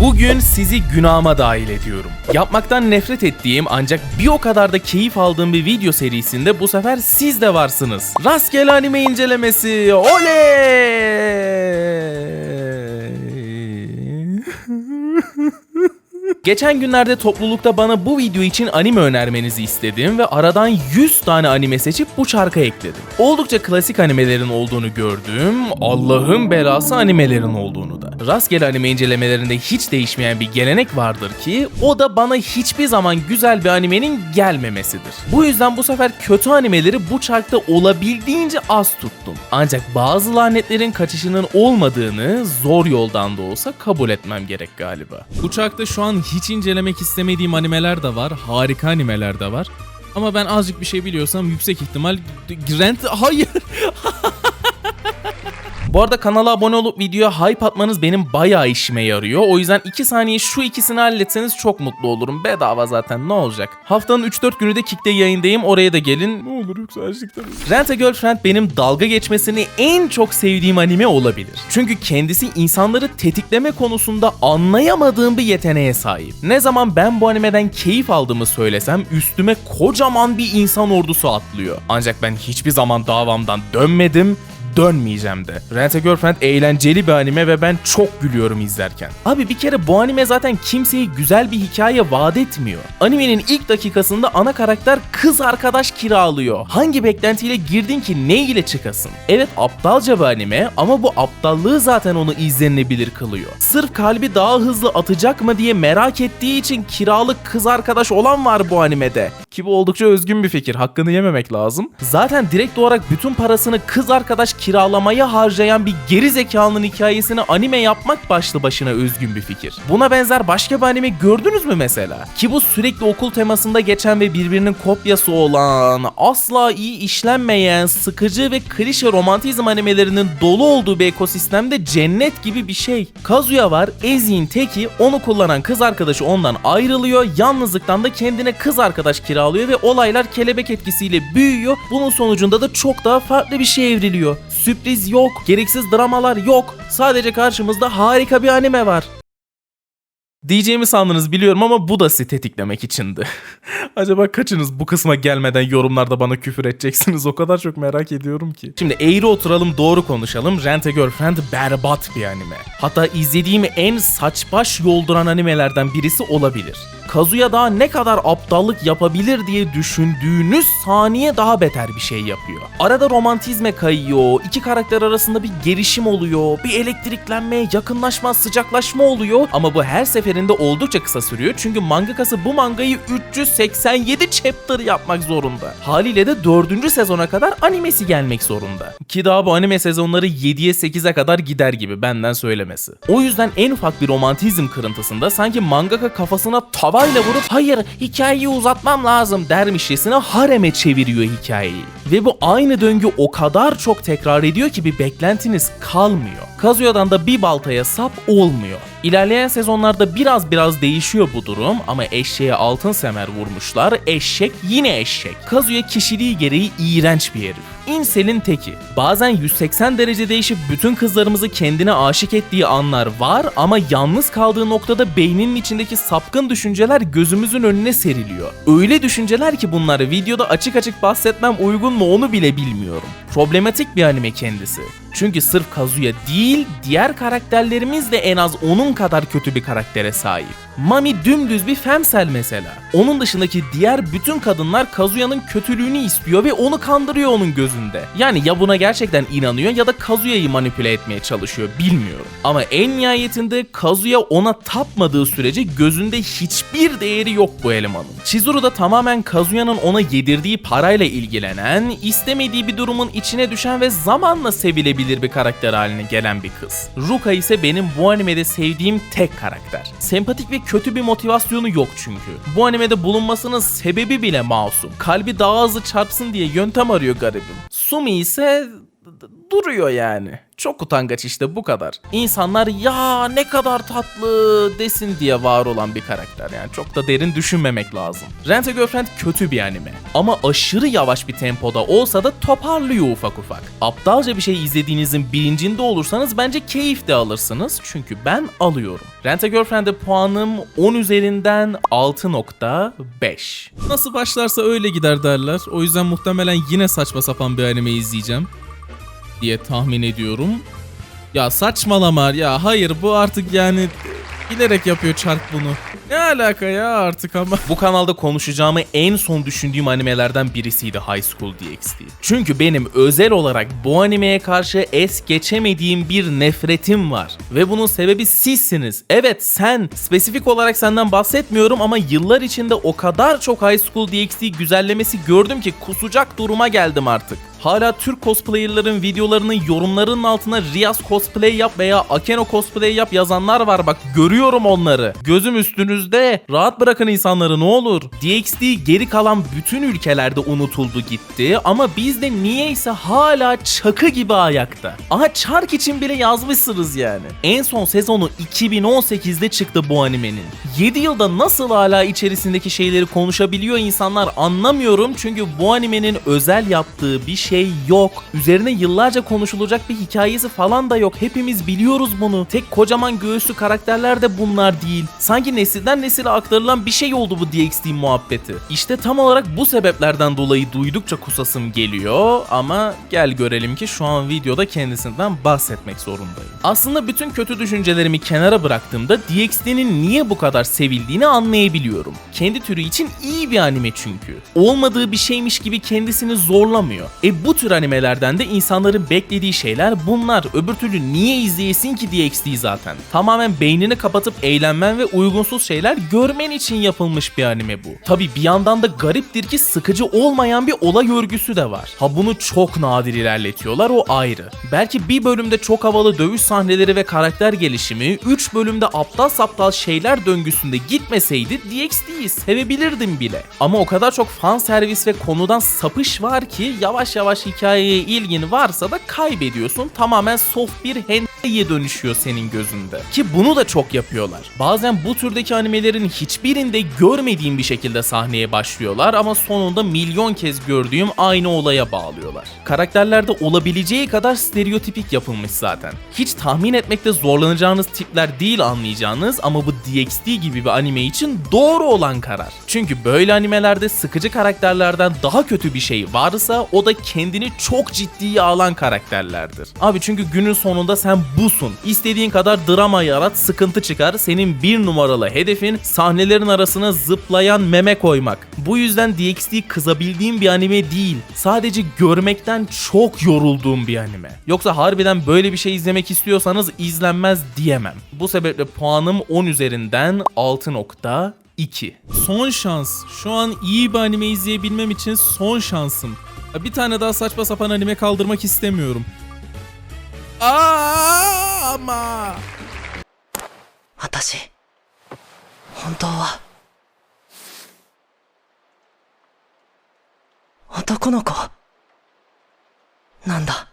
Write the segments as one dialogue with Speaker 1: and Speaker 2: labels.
Speaker 1: Bugün sizi günahıma dahil ediyorum. Yapmaktan nefret ettiğim ancak bir o kadar da keyif aldığım bir video serisinde bu sefer siz de varsınız. Rastgele anime incelemesi. Oley! Geçen günlerde toplulukta bana bu video için anime önermenizi istedim ve aradan 100 tane anime seçip bu çarka ekledim. Oldukça klasik animelerin olduğunu gördüm, Allah'ın belası animelerin olduğunu da. Rastgele anime incelemelerinde hiç değişmeyen bir gelenek vardır ki o da bana hiçbir zaman güzel bir animenin gelmemesidir. Bu yüzden bu sefer kötü animeleri bu çarkta olabildiğince az tuttum. Ancak bazı lanetlerin kaçışının olmadığını zor yoldan da olsa kabul etmem gerek galiba. Bu çarkta şu an hiç incelemek istemediğim animeler de var. Harika animeler de var. Ama ben azıcık bir şey biliyorsam yüksek ihtimal Rent... Hayır! Bu arada kanala abone olup videoya hype atmanız benim bayağı işime yarıyor. O yüzden 2 saniye şu ikisini halletseniz çok mutlu olurum. Bedava zaten ne olacak? Haftanın 3-4 günü de Kick'te yayındayım. Oraya da gelin. Ne olur yoksa açlıktan Rent a Girlfriend benim dalga geçmesini en çok sevdiğim anime olabilir. Çünkü kendisi insanları tetikleme konusunda anlayamadığım bir yeteneğe sahip. Ne zaman ben bu animeden keyif aldığımı söylesem üstüme kocaman bir insan ordusu atlıyor. Ancak ben hiçbir zaman davamdan dönmedim dönmeyeceğim de. Rent a Girlfriend eğlenceli bir anime ve ben çok gülüyorum izlerken. Abi bir kere bu anime zaten kimseye güzel bir hikaye vaat etmiyor. Animenin ilk dakikasında ana karakter kız arkadaş kiralıyor. Hangi beklentiyle girdin ki ne ile çıkasın? Evet aptalca bir anime ama bu aptallığı zaten onu izlenebilir kılıyor. Sırf kalbi daha hızlı atacak mı diye merak ettiği için kiralık kız arkadaş olan var bu animede. Ki bu oldukça özgün bir fikir. Hakkını yememek lazım. Zaten direkt olarak bütün parasını kız arkadaş kiralamaya harcayan bir geri zekalının hikayesini anime yapmak başlı başına özgün bir fikir. Buna benzer başka bir anime gördünüz mü mesela? Ki bu sürekli okul temasında geçen ve birbirinin kopyası olan, asla iyi işlenmeyen, sıkıcı ve klişe romantizm animelerinin dolu olduğu bir ekosistemde cennet gibi bir şey. Kazuya var, Ezi'nin teki, onu kullanan kız arkadaşı ondan ayrılıyor, yalnızlıktan da kendine kız arkadaş kiralıyor ve olaylar kelebek etkisiyle büyüyor. Bunun sonucunda da çok daha farklı bir şey evriliyor. Sürpriz yok, gereksiz dramalar yok. Sadece karşımızda harika bir anime var. Diyeceğimi sandınız biliyorum ama bu da sizi tetiklemek içindi. Acaba kaçınız bu kısma gelmeden yorumlarda bana küfür edeceksiniz o kadar çok merak ediyorum ki. Şimdi eğri oturalım doğru konuşalım. Rent a Girlfriend berbat bir anime. Hatta izlediğim en saç baş yolduran animelerden birisi olabilir. Kazuya daha ne kadar aptallık yapabilir diye düşündüğünüz saniye daha beter bir şey yapıyor. Arada romantizme kayıyor, iki karakter arasında bir gelişim oluyor, bir elektriklenme, yakınlaşma, sıcaklaşma oluyor ama bu her seferinde oldukça kısa sürüyor çünkü mangakası bu mangayı 387 chapter yapmak zorunda. Haliyle de 4. sezona kadar animesi gelmek zorunda. Ki daha bu anime sezonları 7'ye 8'e kadar gider gibi benden söylemesi. O yüzden en ufak bir romantizm kırıntısında sanki mangaka kafasına tavayla vurup hayır hikayeyi uzatmam lazım dermişçesine hareme çeviriyor hikayeyi. Ve bu aynı döngü o kadar çok tekrar ediyor ki bir beklentiniz kalmıyor. Kazuya'dan da bir baltaya sap olmuyor. İlerleyen sezonlarda biraz biraz değişiyor bu durum ama eşeğe altın semer vurmuşlar, eşek yine eşek. Kazuya kişiliği gereği iğrenç bir herif. İnsel'in teki. Bazen 180 derece değişip bütün kızlarımızı kendine aşık ettiği anlar var ama yalnız kaldığı noktada beyninin içindeki sapkın düşünceler gözümüzün önüne seriliyor. Öyle düşünceler ki bunları videoda açık açık bahsetmem uygun mu onu bile bilmiyorum. Problematik bir anime kendisi. Çünkü sırf Kazuya değil, diğer karakterlerimiz de en az onun kadar kötü bir karaktere sahip. Mami dümdüz bir femsel mesela. Onun dışındaki diğer bütün kadınlar Kazuya'nın kötülüğünü istiyor ve onu kandırıyor onun gözünde. Yani ya buna gerçekten inanıyor ya da Kazuya'yı manipüle etmeye çalışıyor bilmiyorum. Ama en nihayetinde Kazuya ona tapmadığı sürece gözünde hiçbir değeri yok bu elemanın. Chizuru da tamamen Kazuya'nın ona yedirdiği parayla ilgilenen, istemediği bir durumun içine düşen ve zamanla sevilebilir bir karakter haline gelen bir kız. Ruka ise benim bu animede sevdiğim tek karakter. Sempatik ve kötü bir motivasyonu yok çünkü. Bu animede bulunmasının sebebi bile masum. Kalbi daha hızlı çarpsın diye yöntem arıyor garibim. Sumi ise duruyor yani. Çok utangaç işte bu kadar. İnsanlar ya ne kadar tatlı desin diye var olan bir karakter yani çok da derin düşünmemek lazım. Rent a Girlfriend kötü bir anime ama aşırı yavaş bir tempoda olsa da toparlıyor ufak ufak. Aptalca bir şey izlediğinizin bilincinde olursanız bence keyif de alırsınız çünkü ben alıyorum. Rent a Girlfriend'e puanım 10 üzerinden 6.5. Nasıl başlarsa öyle gider derler. O yüzden muhtemelen yine saçma sapan bir anime izleyeceğim diye tahmin ediyorum. Ya saçmalama ya hayır bu artık yani bilerek yapıyor çark bunu. Ne alaka ya artık ama. Bu kanalda konuşacağımı en son düşündüğüm animelerden birisiydi High School DxD. Çünkü benim özel olarak bu animeye karşı es geçemediğim bir nefretim var. Ve bunun sebebi sizsiniz. Evet sen. Spesifik olarak senden bahsetmiyorum ama yıllar içinde o kadar çok High School DxD güzellemesi gördüm ki kusacak duruma geldim artık. Hala Türk cosplayerların videolarının yorumlarının altına Riyaz cosplay yap veya Akeno cosplay yap yazanlar var bak görüyorum onları. Gözüm üstünüzde. Rahat bırakın insanları ne olur. DxD geri kalan bütün ülkelerde unutuldu gitti ama bizde niyeyse hala çakı gibi ayakta. Aha çark için bile yazmışsınız yani. En son sezonu 2018'de çıktı bu animenin. 7 yılda nasıl hala içerisindeki şeyleri konuşabiliyor insanlar anlamıyorum çünkü bu animenin özel yaptığı bir şey yok. Üzerine yıllarca konuşulacak bir hikayesi falan da yok. Hepimiz biliyoruz bunu. Tek kocaman göğüslü karakterler de bunlar değil. Sanki nesilden nesile aktarılan bir şey oldu bu DxD muhabbeti. İşte tam olarak bu sebeplerden dolayı duydukça kusasım geliyor ama gel görelim ki şu an videoda kendisinden bahsetmek zorundayım. Aslında bütün kötü düşüncelerimi kenara bıraktığımda DxD'nin niye bu kadar sevildiğini anlayabiliyorum. Kendi türü için iyi bir anime çünkü. Olmadığı bir şeymiş gibi kendisini zorlamıyor. E bu tür animelerden de insanların beklediği şeyler bunlar. Öbür türlü niye izleyesin ki DxD zaten? Tamamen beynini kapatıp eğlenmen ve uygunsuz şeyler görmen için yapılmış bir anime bu. Tabi bir yandan da gariptir ki sıkıcı olmayan bir olay örgüsü de var. Ha bunu çok nadir ilerletiyorlar o ayrı. Belki bir bölümde çok havalı dövüş sahneleri ve karakter gelişimi, 3 bölümde aptal saptal şeyler döngüsünde gitmeseydi DxD'yi sevebilirdim bile. Ama o kadar çok fan servis ve konudan sapış var ki yavaş yavaş hikayeye ilgin varsa da kaybediyorsun. Tamamen soft bir hentai dönüşüyor senin gözünde. Ki bunu da çok yapıyorlar. Bazen bu türdeki animelerin hiçbirinde görmediğim bir şekilde sahneye başlıyorlar ama sonunda milyon kez gördüğüm aynı olaya bağlıyorlar. Karakterlerde olabileceği kadar stereotipik yapılmış zaten. Hiç tahmin etmekte zorlanacağınız tipler değil anlayacağınız ama bu DxD gibi bir anime için doğru olan karar. Çünkü böyle animelerde sıkıcı karakterlerden daha kötü bir şey varsa o da kendini çok ciddiye alan karakterlerdir. Abi çünkü günün sonunda sen busun. İstediğin kadar drama yarat, sıkıntı çıkar. Senin bir numaralı hedefin sahnelerin arasına zıplayan meme koymak. Bu yüzden DxD kızabildiğim bir anime değil. Sadece görmekten çok yorulduğum bir anime. Yoksa harbiden böyle bir şey izlemek istiyorsanız izlenmez diyemem. Bu sebeple puanım 10 üzerinden 6.2. Son şans. Şu an iyi bir anime izleyebilmem için son şansım. Bir tane daha saçma sapan anime kaldırmak istemiyorum. ああまあ。
Speaker 2: 私本当は男の子なんだ。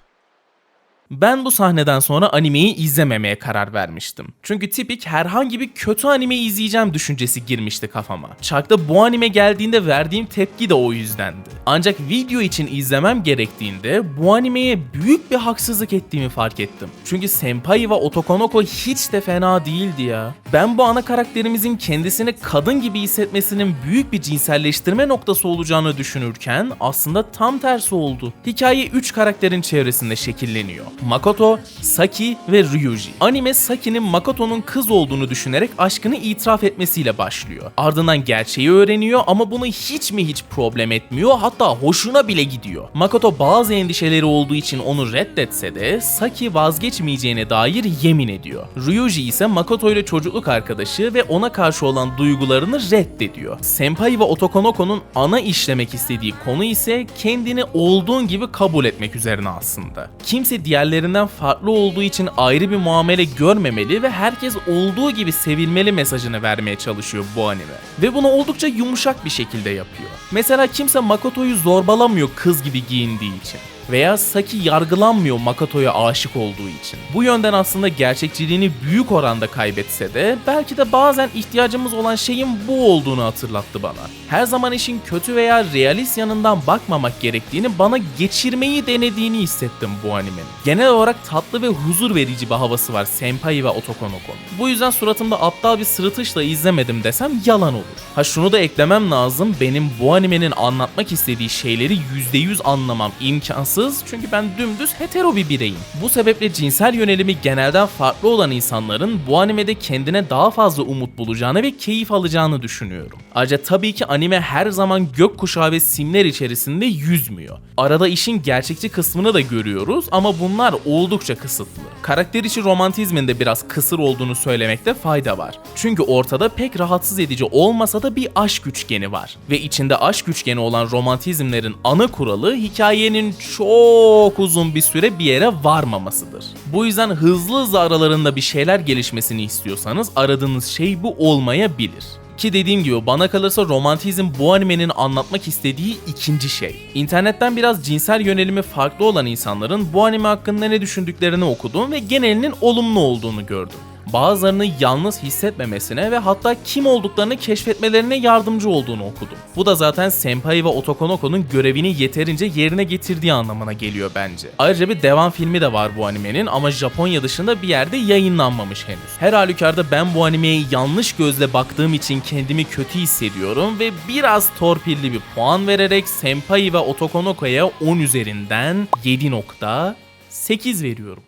Speaker 1: Ben bu sahneden sonra animeyi izlememeye karar vermiştim. Çünkü tipik herhangi bir kötü anime izleyeceğim düşüncesi girmişti kafama. Çark'ta bu anime geldiğinde verdiğim tepki de o yüzdendi. Ancak video için izlemem gerektiğinde bu animeye büyük bir haksızlık ettiğimi fark ettim. Çünkü Senpai ve Otokonoko hiç de fena değildi ya. Ben bu ana karakterimizin kendisini kadın gibi hissetmesinin büyük bir cinselleştirme noktası olacağını düşünürken aslında tam tersi oldu. Hikaye 3 karakterin çevresinde şekilleniyor. Makoto, Saki ve Ryuji. Anime Saki'nin Makoto'nun kız olduğunu düşünerek aşkını itiraf etmesiyle başlıyor. Ardından gerçeği öğreniyor ama bunu hiç mi hiç problem etmiyor hatta hoşuna bile gidiyor. Makoto bazı endişeleri olduğu için onu reddetse de Saki vazgeçmeyeceğine dair yemin ediyor. Ryuji ise Makoto ile çocukluk arkadaşı ve ona karşı olan duygularını reddediyor. Senpai ve Otokonoko'nun ana işlemek istediği konu ise kendini olduğun gibi kabul etmek üzerine aslında. Kimse diğerlerinden farklı olduğu için ayrı bir muamele görmemeli ve herkes olduğu gibi sevilmeli mesajını vermeye çalışıyor bu anime. Ve bunu oldukça yumuşak bir şekilde yapıyor. Mesela kimse Makoto'yu zorbalamıyor kız gibi giyindiği için. Veya Saki yargılanmıyor Makato'ya aşık olduğu için. Bu yönden aslında gerçekçiliğini büyük oranda kaybetse de belki de bazen ihtiyacımız olan şeyin bu olduğunu hatırlattı bana. Her zaman işin kötü veya realist yanından bakmamak gerektiğini bana geçirmeyi denediğini hissettim bu animenin. Genel olarak tatlı ve huzur verici bir havası var Senpai ve Otokonoko'nun. Bu yüzden suratımda aptal bir sırıtışla izlemedim desem yalan olur. Ha şunu da eklemem lazım. Benim bu animenin anlatmak istediği şeyleri %100 anlamam imkansız. Çünkü ben dümdüz hetero bir bireyim. Bu sebeple cinsel yönelimi genelden farklı olan insanların bu animede kendine daha fazla umut bulacağını ve keyif alacağını düşünüyorum. Ayrıca tabii ki anime her zaman gökkuşağı ve simler içerisinde yüzmüyor. Arada işin gerçekçi kısmını da görüyoruz ama bunlar oldukça kısıtlı. Karakter içi romantizmin de biraz kısır olduğunu söylemekte fayda var. Çünkü ortada pek rahatsız edici olmasa da bir aşk üçgeni var. Ve içinde aşk üçgeni olan romantizmlerin ana kuralı hikayenin çok uzun bir süre bir yere varmamasıdır. Bu yüzden hızlı hızlı aralarında bir şeyler gelişmesini istiyorsanız aradığınız şey bu olmayabilir. Ki dediğim gibi bana kalırsa romantizm bu animenin anlatmak istediği ikinci şey. İnternetten biraz cinsel yönelimi farklı olan insanların bu anime hakkında ne düşündüklerini okudum ve genelinin olumlu olduğunu gördüm. Bazılarını yalnız hissetmemesine ve hatta kim olduklarını keşfetmelerine yardımcı olduğunu okudum. Bu da zaten Senpai ve Otokonoko'nun görevini yeterince yerine getirdiği anlamına geliyor bence. Ayrıca bir devam filmi de var bu animenin ama Japonya dışında bir yerde yayınlanmamış henüz. Her halükarda ben bu animeye yanlış gözle baktığım için kendimi kötü hissediyorum ve biraz torpilli bir puan vererek Senpai ve Otokonoko'ya 10 üzerinden 7.8 veriyorum.